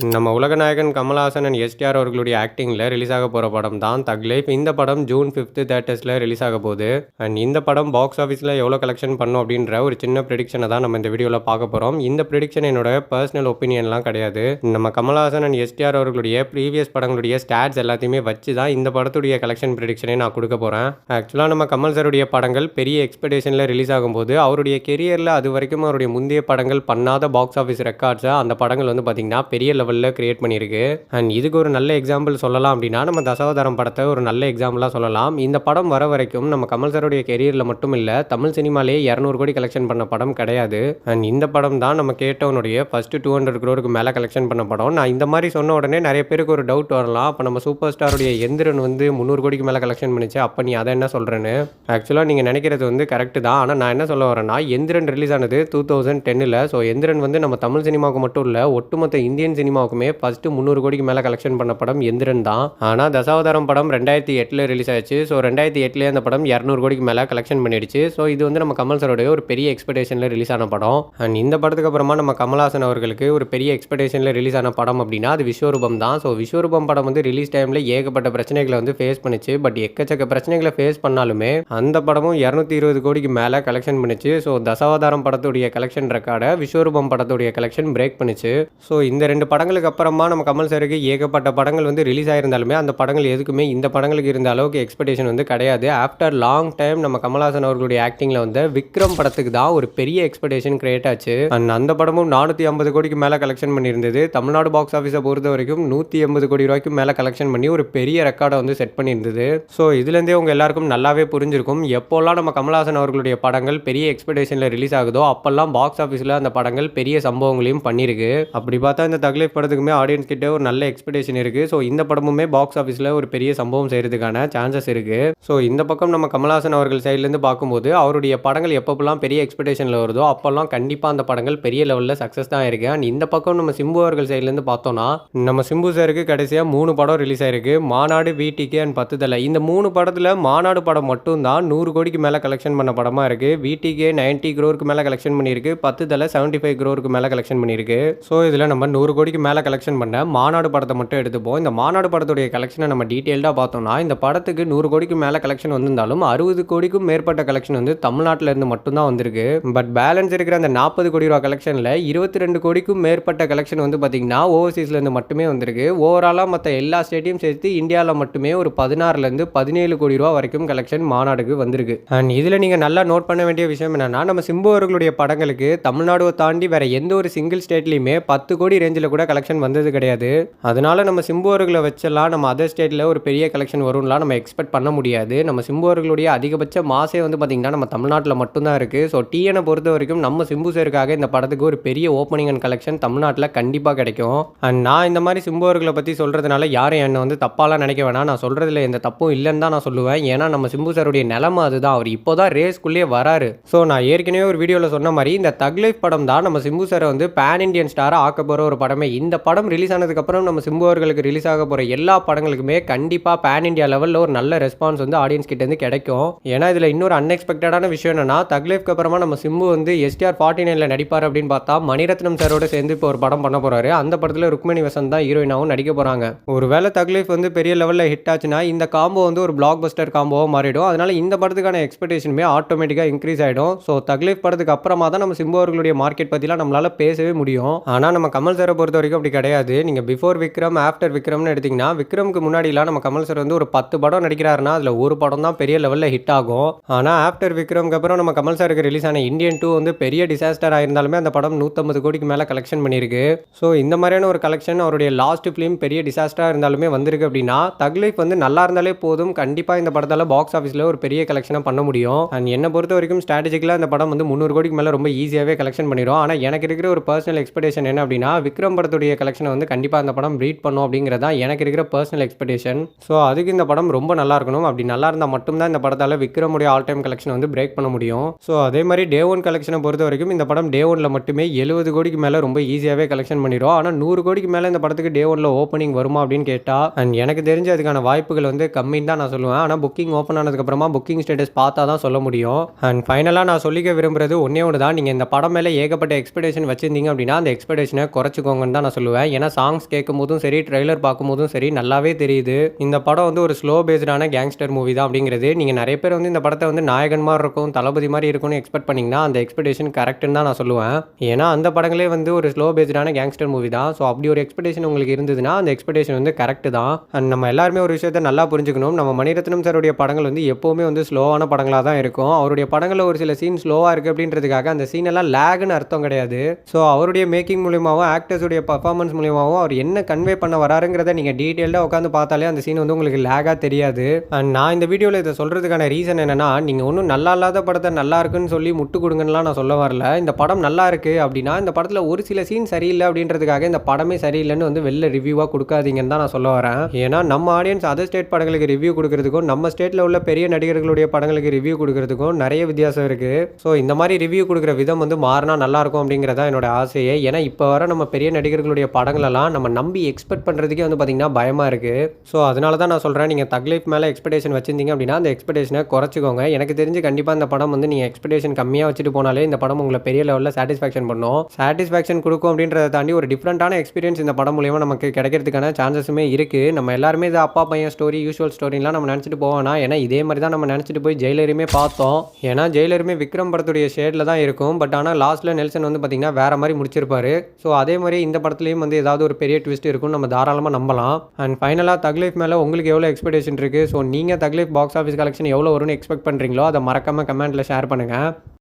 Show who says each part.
Speaker 1: நம்ம உலகநாயகன் Kamal Haasan and STR அவர்களுடைய ஆக்டிங்கில் release ஆக போகிற படம் தான் தக் இந்த படம் ஜூன் ஃபிஃப்த்து தேட்டர்ஸில் ரிலீஸ் ஆக போகுது. அண்ட் இந்த படம் பாக்ஸ் ஆஃபீஸில் எவ்வளோ கலெக்ஷன் பண்ணும் அப்படின்ற ஒரு சின்ன ப்ரிடிக்ஷனை தான் நம்ம இந்த வீடியோவில் பார்க்க போகிறோம் இந்த ப்ரிடிக்ஷன் என்னோட பர்சனல் ஒப்பீனியன்லாம் கிடையாது. நம்ம கமல்ஹாசன் அண்ட் எஸ்டிஆர் அவர்களுடைய ப்ரீவியஸ் படங்களுடைய ஸ்டாட்ஸ் எல்லாத்தையுமே வச்சு தான் இந்த படத்துடைய கலெக்ஷன் ப்ரிடிக்ஷனே நான் கொடுக்க போகிறேன் ஆக்சுவலாக நம்ம கமல் சாருடைய படங்கள் பெரிய எக்ஸ்பெக்டேஷனில் ரிலீஸ் ஆகும்போது அவருடைய கெரியரில் அது வரைக்கும் அவருடைய முந்தைய படங்கள் பண்ணாத பாக்ஸ் ஆஃபீஸ் ரெக்கார்ட்ஸை அந்த படங்கள் வந்து பார்த்திங்கன்னா பெரிய லெவலில் கிரியேட் பண்ணியிருக்கு. அண்ட் இதுக்கு ஒரு நல்ல எக்ஸாம்பிள் சொல்லலாம் அப்படின்னா நம்ம தசாவதாரம் படத்தை ஒரு நல்ல எக்ஸாம்பிளாக சொல்லலாம். இந்த படம் வர வரைக்கும் நம்ம கமல் சாருடைய கெரியரில் மட்டும் இல்லை தமிழ் சினிமாலேயே இரநூறு கோடி கலெக்ஷன் பண்ண படம் கிடையாது. அண்ட் இந்த படம் தான் நம்ம கேட்டவனுடைய ஃபஸ்ட்டு டூ ஹண்ட்ரட் க்ரோருக்கு மேலே கலெக்ஷன் பண்ண படம். நான் இந்த மாதிரி சொன்ன உடனே நிறைய பேருக்கு ஒரு டவுட் வரலாம். அப்போ நம்ம சூப்பர் ஸ்டாருடைய எந்திரன் வந்து முந்நூறு கோடிக்கு மேலே கலெக்ஷன் பண்ணிச்சு. அப்போ நீ அதை என்ன சொல்கிறேன்னு ஆக்சுவலாக நீங்கள் நினைக்கிறது வந்து கரெக்டு தான். ஆனால் நான் என்ன சொல்ல வரேன்னா எந்திரன் ரிலீஸ் ஆனது டூ தௌசண்ட் டென்னில் ஸோ எந்திரன் வந்து நம்ம தமிழ் சினிமாவுக்கு மட்டும் இல்லை ஒட்டுமொத்த இந்தியன் சினிமா சினிமாவுக்குமே ஃபஸ்ட்டு முந்நூறு கோடிக்கு மேலே கலெக்ஷன் பண்ண படம் எந்திரன் தான். ஆனால் தசாவதாரம் படம் ரெண்டாயிரத்தி எட்டில் ரிலீஸ் ஆச்சு ஸோ ரெண்டாயிரத்தி எட்டிலே அந்த படம் இரநூறு கோடிக்கு மேலே கலெக்ஷன் பண்ணிடுச்சு. ஸோ இது வந்து நம்ம கமல் சாரோடைய ஒரு பெரிய எக்ஸ்பெக்டேஷனில் ரிலீஸ் ஆன படம். அண்ட் இந்த படத்துக்கு அப்புறமா நம்ம கமல்ஹாசன் அவர்களுக்கு ஒரு பெரிய எக்ஸ்பெக்டேஷனில் ரிலீஸ் ஆன படம் அப்படின்னா அது விஸ்வரூபம் தான். ஸோ விஸ்வரூபம் படம் வந்து ரிலீஸ் டைமில் ஏகப்பட்ட பிரச்சனைகளை வந்து ஃபேஸ் பண்ணுச்சு. பட் எக்கச்சக்க பிரச்சனைகளை ஃபேஸ் பண்ணாலுமே அந்த படமும் இரநூத்தி இருபது கோடிக்கு மேலே கலெக்ஷன் பண்ணுச்சு. ஸோ தசாவதாரம் படத்துடைய கலெக்ஷன் ரெக்கார்டை விஸ்வரூபம் படத்துடைய கலெக்ஷன் பிரேக் பண்ணுச்சு. ஸோ இந்த ரெண்டு படங்களுக்கு அப்புறமா நம்ம கமல் சாருக்கு ஏகப்பட்ட படங்கள் வந்து ரிலீஸ் ஆயிருந்தாலுமே அந்த படங்கள் எதுக்குமே இந்த படங்களுக்கு இருந்த அளவுக்கு எக்ஸ்பெக்டேஷன் வந்து கிடையாது. ஆஃப்டர் லாங் டைம் நம்ம கமல்ஹாசன் அவர்களுடைய ஆக்டிங்கில் வந்து விக்ரம் படத்துக்கு தான் ஒரு பெரிய எக்ஸ்பெக்டேஷன் கிரியேட் ஆச்சு. அண்ட் அந்த படமும் நானூற்றி ஐம்பது கோடிக்கு மேலே கலெக்ஷன் பண்ணியிருந்தது. தமிழ்நாடு பாக்ஸ் ஆஃபீஸை பொறுத்த வரைக்கும் நூற்றி எண்பது கோடி ரூபாய்க்கு மேலே கலெக்ஷன் பண்ணி ஒரு பெரிய ரெக்கார்டை வந்து செட் பண்ணியிருந்தது. ஸோ இதுலேருந்தே உங்கள் எல்லாருக்கும் நல்லாவே புரிஞ்சிருக்கும். எப்போல்லாம் நம்ம கமல்ஹாசன் அவர்களுடைய படங்கள் பெரிய எக்ஸ்பெக்டேஷனில் ரிலீஸ் ஆகுதோ அப்போல்லாம் பாக்ஸ் ஆஃபீஸில் அந்த படங்கள் பெரிய சம்பவங்களையும் பண்ணியிருக்கு. அப்படி பார்த்தா இந்த தக்லீஃப் படத்துக்குமே ஆடியன்ஸ்கிட்ட ஒரு நல்ல எக்ஸ்பெக்டேஷன் இருக்குது ஸோ இந்த படமுமே பாக்ஸ் ஆஃபீஸில் ஒரு பெரிய சம்பவம் செய்கிறதுக்கான சான்சஸ் இருக்குது ஸோ இந்த பக்கம் நம்ம கமல்ஹாசன் அவர்கள் சைட்லேருந்து பார்க்கும்போது அவருடைய படங்கள் எப்பப்பெல்லாம் பெரிய எக்ஸ்பெக்டேஷனில் வருதோ அப்போல்லாம் கண்டிப்பாக அந்த படங்கள் பெரிய லெவலில் சக்ஸஸ் தான் இருக்குது அண்ட் இந்த பக்கம் நம்ம சிம்பு அவர்கள் சைட்லேருந்து பார்த்தோன்னா நம்ம சிம்பு சாருக்கு கடைசியாக மூணு படம் ரிலீஸ் ஆயிருக்கு. மாநாடு வீட்டிக்கு அண்ட் பத்து தலை இந்த மூணு படத்தில் மாநாடு படம் மட்டும்தான் நூறு கோடிக்கு மேலே கலெக்ஷன் பண்ண படமாக இருக்குது வீட்டிக்கு நைன்ட்டி க்ரோருக்கு மேலே கலெக்ஷன் பண்ணியிருக்கு. பத்து தலை செவன்ட்டி ஃபைவ் க்ரோருக்கு மேலே கலெக்ஷன் பண்ணியிருக்கு. ஸோ இதில் நம்ம நூறு கோடிக்கு மேலே கலெக்ஷன் பண்ண மாநாடு படத்தை மட்டும் எடுத்துப்போம். இந்த மாநாடு படத்துடைய கலெக்ஷனை நம்ம டீட்டெயில்டாக பார்த்தோம்னா இந்த படத்துக்கு நூறு கோடிக்கு மேலே கலெக்ஷன் வந்திருந்தாலும் அறுபது கோடிக்கும் மேற்பட்ட கலெக்ஷன் வந்து தமிழ்நாட்டில் இருந்து மட்டும்தான் வந்திருக்கு. பட் பேலன்ஸ் இருக்கிற அந்த நாற்பது கோடி ரூபா கலெக்ஷனில் இருபத்தி ரெண்டு கோடிக்கும் மேற்பட்ட கலெக்ஷன் வந்து பார்த்தீங்கன்னா ஓவர்சீஸ்லேருந்து மட்டுமே வந்திருக்கு. ஓவராலாக மற்ற எல்லா ஸ்டேட்டையும் சேர்த்து இந்தியாவில் மட்டுமே ஒரு பதினாறுலேருந்து பதினேழு கோடி ரூபா வரைக்கும் கலெக்ஷன் மாநாடுக்கு வந்திருக்கு. அண்ட் இதில் நீங்கள் நல்லா நோட் பண்ண வேண்டிய விஷயம் என்னென்னா நம்ம சிம்பு அவர்களுடைய படங்களுக்கு தமிழ்நாடுவை தாண்டி வேறு எந்த ஒரு சிங்கிள் ஸ்டேட்லையுமே பத்து கோடி ரேஞ்சில் கூட கலெக்ஷன் வந்தது கிடையாது. அதனால நம்ம சிம்பு அவர்களை வச்செல்லாம் நம்ம அதர் ஸ்டேட்டில் ஒரு பெரிய கலெக்ஷன் வரும்லாம் நம்ம எக்ஸ்பெக்ட் பண்ண முடியாது. நம்ம சிம்பு அவர்களுடைய அதிகபட்ச மாசே வந்து பார்த்திங்கன்னா நம்ம தமிழ்நாட்டில் மட்டும்தான் இருக்குது ஸோ டிஎனை பொறுத்த வரைக்கும் நம்ம சிம்பு சேருக்காக இந்த படத்துக்கு ஒரு பெரிய ஓப்பனிங் அண்ட் கலெக்ஷன் தமிழ்நாட்டில் கண்டிப்பாக கிடைக்கும். அண்ட் நான் இந்த மாதிரி சிம்பு அவர்களை பற்றி சொல்கிறதுனால யாரும் என்னை வந்து தப்பாலாம் நினைக்க வேணாம். நான் சொல்கிறதுல எந்த தப்பும் இல்லைன்னு தான் நான் சொல்லுவேன். ஏன்னா நம்ம சிம்பு சாருடைய நிலமை அதுதான். அவர் இப்போ தான் ரேஸ்க்குள்ளேயே வராரு. ஸோ நான் ஏற்கனவே ஒரு வீடியோவில் சொன்ன மாதிரி இந்த தக் லைஃப் படம் தான் நம்ம சிம்பு சாரை வந்து பேன் இண்டியன் ஸ்டாராக ஆக்க போகிற ஒரு படமே. இந்த படம் ரிலீஸ் ஆனதுக்கப்புறம் நம்ம சிம்பு அவர்களுக்கு ரிலீஸ் ஆக போகிற எல்லா படங்களுக்குமே கண்டிப்பாக பேன் இண்டியா லெவலில் ஒரு நல்ல ரெஸ்பான்ஸ் வந்து ஆடியன்ஸ் கிட்டேருந்து கிடைக்கும். ஏன்னா இதில் இன்னொரு அன்எக்ஸ்பெக்டடான விஷயம் என்னன்னா தக்லீஃப்க்கு அப்புறமா நம்ம சிம்பு வந்து எஸ்டிஆர் ஃபார்ட்டி நைனில் நடிப்பார் அப்படின்னு பார்த்தா மணிரத்னம் சாரோட சேர்ந்து இப்போ ஒரு படம் பண்ண போகிறாரு அந்த படத்தில் ருக்மணி வசந்த் தான் ஹீரோயினாகவும் நடிக்க போகிறாங்க ஒருவேளை வேளை தக்லீஃப் வந்து பெரிய லெவலில் ஹிட் ஆச்சுன்னா இந்த காம்போ வந்து ஒரு பிளாக் பஸ்டர் காம்போவாக மாறிடும். அதனால் இந்த படத்துக்கான எக்ஸ்பெக்டேஷனுமே ஆட்டோமேட்டிக்காக இன்க்ரீஸ் ஆகிடும் ஸோ தக்லீஃப் படத்துக்கு அப்புறமா தான் நம்ம சிம்பு அவர்களுடைய மார்க்கெட் பற்றிலாம் நம்மளால் பேசவே முடியும். ஆனால் நம்ம கமல் சாரை பொறுத்த வரைக்கும் அப்படி கிடையாது. நீங்கள் பிஃபோர் விக்ரம் ஆஃப்டர் விக்ரம்னு எடுத்திங்கன்னா விக்ரமுக்கு முன்னாடிலாம் நம்ம கமல் சார் வந்து ஒரு பத்து படம் நடிக்கிறாருன்னா அதில் ஒரு படம் தான் பெரிய லெவலில் ஹிட் ஆகும். ஆனால் ஆஃப்டர் விக்ரம்க்கு அப்புறம் நம்ம கமல் சாருக்கு ரிலீஸ் ஆன இந்தியன் டூ வந்து பெரிய டிசாஸ்டர் ஆயிருந்தாலுமே அந்த படம் நூற்றம்பது கோடிக்கு மேலே கலெக்ஷன் பண்ணியிருக்கு. ஸோ இந்த மாதிரியான ஒரு கலெக்ஷன் அவருடைய லாஸ்ட் ஃபிலிம் பெரிய டிசாஸ்டராக இருந்தாலுமே வந்திருக்கு அப்படின்னா தக்லைஃப் வந்து நல்லா இருந்தாலே போதும். கண்டிப்பாக இந்த படத்தால் பாக்ஸ் ஆஃபீஸில் ஒரு பெரிய கலெக்ஷனாக பண்ண முடியும். அண்ட் என்னை பொறுத்த வரைக்கும் ஸ்ட்ராட்டஜிக்கலாக இந்த படம் வந்து முந்நூறு கோடிக்கு மேலே ரொம்ப ஈஸியாகவே கலெக்ஷன் பண்ணிடும் ஆனால் எனக்கு இருக்கிற ஒரு பர்சனல் எக்ஸ்பெக்டேஷன் என்ன அப்படின்னா விக்ரம் படத்துடைய கலெக்ஷனை வந்து கண்டிப்பாக அந்த படம் ரீட் பண்ணும் அப்படிங்கிறது தான் எனக்கு இருக்கிற பர்சனல் எக்ஸ்பெக்டேஷன் ஸோ அதுக்கு இந்த படம் ரொம்ப நல்லா இருக்கணும். அப்படி நல்லா இருந்தால் மட்டும்தான் இந்த படத்தால் விக்ரமுடைய ஆல் டைம் கலெக்ஷன் வந்து பிரேக் பண்ண முடியும். ஸோ அதே மாதிரி டே ஒன் கலெக்ஷனை பொறுத்த வரைக்கும் இந்த படம் டே ஒனில் மட்டுமே எழுபது கோடிக்கு மேலே ரொம்ப ஈஸியாகவே கலெக்ஷன் பண்ணிடும் ஆனால் நூறு கோடிக்கு மேலே இந்த படத்துக்கு டே ஒனில் ஓப்பனிங் வருமா அப்படின்னு கேட்டால் அண்ட் எனக்கு தெரிஞ்ச அதுக்கான வாய்ப்புகள் வந்து கம்மின்னு தான் நான் சொல்லுவேன். ஆனால் புக்கிங் ஓப்பன் ஆனதுக்கப்புறமா புக்கிங் ஸ்டேட்டஸ் பார்த்தா தான் சொல்ல முடியும். அண்ட் ஃபைனலாக நான் சொல்லிக்க விரும்புறது ஒன்றே ஒன்று தான் நீங்கள் இந்த படம் மேலே ஏகப்பட்ட எக்ஸ்பெக்டேஷன் வச்சிருந்தீங்க அப்படின்னா அந்த எக்ஸ்பெக்டேஷனை குறைச்சிக்கோங்கன்னு தான் தான் நான் சொல்லுவேன். ஏன்னா சாங்ஸ் கேட்கும் போதும் சரி ட்ரெய்லர் பார்க்கும்போதும் சரி நல்லாவே தெரியுது. இந்த படம் வந்து ஒரு ஸ்லோ பேஸ்டான கேங்ஸ்டர் மூவி தான் அப்படிங்கிறது. நீங்கள் நிறைய பேர் வந்து இந்த படத்தை வந்து நாயகன் மாதிரி இருக்கும் தளபதி மாதிரி இருக்கும்னு எக்ஸ்பெக்ட் பண்ணிங்கன்னா அந்த எக்ஸ்பெக்டேஷன் கரெக்டுன்னு தான் நான் சொல்லுவேன். ஏன்னா அந்த படங்களே வந்து ஒரு ஸ்லோ பேஸ்டான கேங்ஸ்டர் மூவி தான். ஸோ அப்படி ஒரு எக்ஸ்பெக்டேஷன் உங்களுக்கு இருந்ததுன்னா அந்த எக்ஸ்பெக்டேஷன் வந்து கரெக்ட் தான். அண்ட் நம்ம எல்லாருமே ஒரு விஷயத்த நல்லா புரிஞ்சுக்கணும். நம்ம மணிரத்னம் சாருடைய படங்கள் வந்து எப்போவுமே வந்து ஸ்லோவான படங்களாக தான் இருக்கும். அவருடைய படங்களில் ஒரு சில சீன் ஸ்லோவாக இருக்குது அப்படின்றதுக்காக அந்த சீன் எல்லாம் லேக்னு அர்த்தம் கிடையாது. ஸோ அவருடைய மேக்கிங் மூலியமாகவும் ஆக்டர்ஸுடைய பர்ஃபார்மன்ஸ் மூலியமாகவும் அவர் என்ன கன்வே பண்ண வராருங்கிறத நீங்கள் டீட்டெயில்டாக உட்காந்து பார்த்தாலே அந்த சீன் வந்து உங்களுக்கு லேகாக தெரியாது. அண்ட் நான் இந்த வீடியோவில் இதை சொல்கிறதுக்கான ரீசன் என்னென்னா நீங்கள் ஒன்றும் நல்லா இல்லாத படத்தை நல்லா இருக்குன்னு சொல்லி முட்டு கொடுங்கன்னுலாம் நான் சொல்ல வரல. இந்த படம் நல்லா இருக்குது அப்படின்னா இந்த படத்தில் ஒரு சில சீன் சரியில்லை அப்படின்றதுக்காக இந்த படமே சரியில்லைன்னு வந்து வெளில ரிவ்யூவாக கொடுக்காதீங்கன்னு தான் நான் சொல்ல வரேன். ஏன்னா நம்ம ஆடியன்ஸ் அதர் ஸ்டேட் படங்களுக்கு ரிவ்யூ கொடுக்கறதுக்கும் நம்ம ஸ்டேட்டில் உள்ள பெரிய நடிகர்களுடைய படங்களுக்கு ரிவ்யூ கொடுக்கறதுக்கும் நிறைய வித்தியாசம் இருக்குது ஸோ இந்த மாதிரி ரிவ்யூ கொடுக்குற விதம் வந்து மாறினா நல்லாயிருக்கும் அப்படிங்கிறதா என்னோட ஆசையே. ஏன்னா இப்போ வர நம்ம பெரிய நடிகர்கள் நடிகர்களுடைய படங்களெல்லாம் நம்ம நம்பி எக்ஸ்பெக்ட் பண்ணுறதுக்கே வந்து பார்த்திங்கன்னா பயமாக இருக்குது ஸோ அதனால தான் நான் சொல்கிறேன் நீங்கள் தக்லைஃப் மேலே எக்ஸ்பெக்டேஷன் வச்சிருந்தீங்க அப்படின்னா அந்த எக்ஸ்பெக்டேஷனை குறைச்சிக்கோங்க. எனக்கு தெரிஞ்சு கண்டிப்பாக இந்த படம் வந்து நீங்கள் எக்ஸ்பெக்டேஷன் கம்மியாக வச்சுட்டு போனாலே இந்த படம் உங்களை பெரிய லெவலில் சாட்டிஸ்ஃபேக்ஷன் பண்ணும். சாட்டிஸ்ஃபேக்ஷன் கொடுக்கும் அப்படின்றத தாண்டி ஒரு டிஃப்ரெண்ட்டான எக்ஸ்பீரியன்ஸ் இந்த படம் மூலியமாக நமக்கு கிடைக்கிறதுக்கான சான்சஸுமே இருக்குது நம்ம எல்லாருமே இது அப்பா பையன் ஸ்டோரி யூஸ்வல் ஸ்டோரிலாம் நம்ம நினச்சிட்டு போவோம்னா ஏன்னா இதே மாதிரி தான் நம்ம நினச்சிட்டு போய் ஜெயிலருமே பார்த்தோம். ஏன்னா ஜெயிலருமே விக்ரம் படத்துடைய ஷேடில் தான் இருக்கும். பட் ஆனால் லாஸ்ட்டில் நெல்சன் வந்து பார்த்திங்கன்னா வேறு மாதிரி முடிச்சிருப்பாரு. ஸோ அதே மாதிரி இந்த படத்துலையும் வந்து ஏதாவது ஒரு பெரிய ட்விஸ்ட் இருக்கும்னு நம்ம தாராளமாக நம்பலாம். அண்ட் ஃபைனலாக தக்லீஃப் மேலே உங்களுக்கு எவ்வளோ எக்ஸ்பெக்டேஷன் இருக்குது ஸோ நீங்கள் தக்லீஃப் பாக்ஸ் ஆஃபீஸ் கலெக்ஷன் எவ்வளோ வரும்னு எக்ஸ்பெக்ட் பண்ணுறீங்களோ அதை மறக்காமல் கமெண்ட்டில் ஷேர் பண்ணுங்கள்